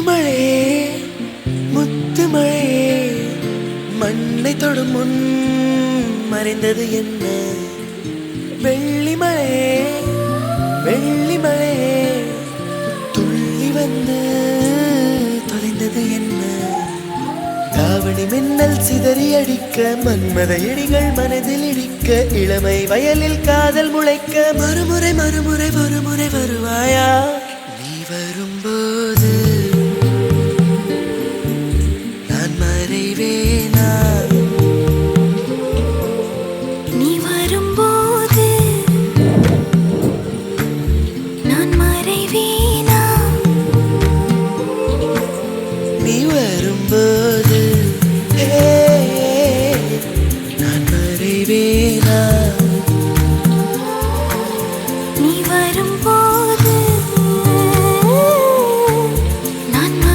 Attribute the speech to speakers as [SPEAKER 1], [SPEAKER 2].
[SPEAKER 1] முத்துமழையே முத்துமழையே மண்ணை தொடும் முன் மறைந்தது என்ன? வெள்ளிமழையே வெள்ளிமழையே துள்ளி வந்து தொலைந்தது என்ன? தாவணி மின்னல் சிதறி அடிக்க மன்மத இடிகள் மனதில் இடிக்க இளமை வயலில் காதல் முளைக்க மறுமுறை மறுமுறை ஒருமுறை வருவாயா? நீ வரும்போது